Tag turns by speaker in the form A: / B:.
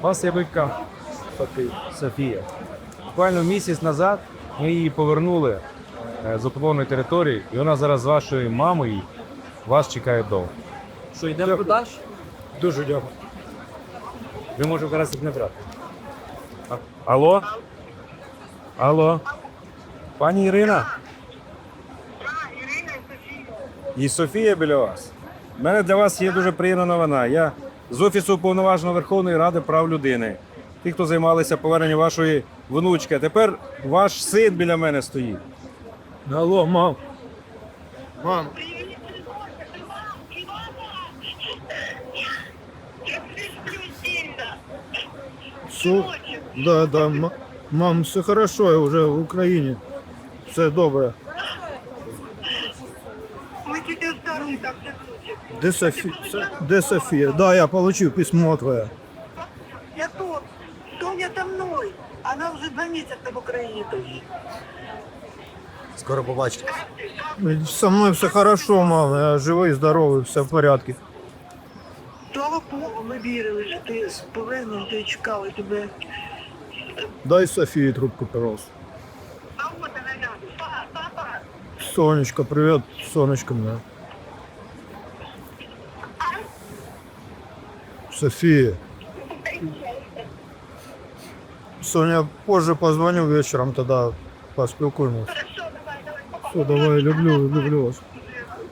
A: У вас є донька
B: Софія.
A: Буквально місяць назад ми її повернули е, з окупованої території, і вона зараз з вашою мамою вас чекає вдома.
B: Що, йдемо продаж?
A: Дуже дякую. Ви можете зараз їх не брати. А- Алло? Алло? Пані Ірина? І Софія біля вас. У мене для вас є дуже приємна новина. Я з Офісу Уповноваженого Верховної Ради прав людини. Ті, хто займалися поверненням вашої внучки. Тепер ваш син біля мене стоїть.
B: Алло, мам. Мам, все, да, да, мам, все хорошо, я уже в Україні. Все добре.
C: Так не.
B: Де Софія? Де Софія? Да, я получил письмо твоє.
C: Я тут. Соня со мной. Она уже два месяца в Украине тоже.
D: Скоро побачите.
B: Со мною все хорошо, мам, я живий, здоровий, все в порядку.
C: Слава Богу, ми вірили, що ти повернеш, ти чекали тебе.
B: Дай Софії трубку, пожалуйста. Сонечка, привет, сонечка мне. София. Соня, позже позвоню вечером, тогда поспілкуємось. Все, давай, люблю, люблю вас.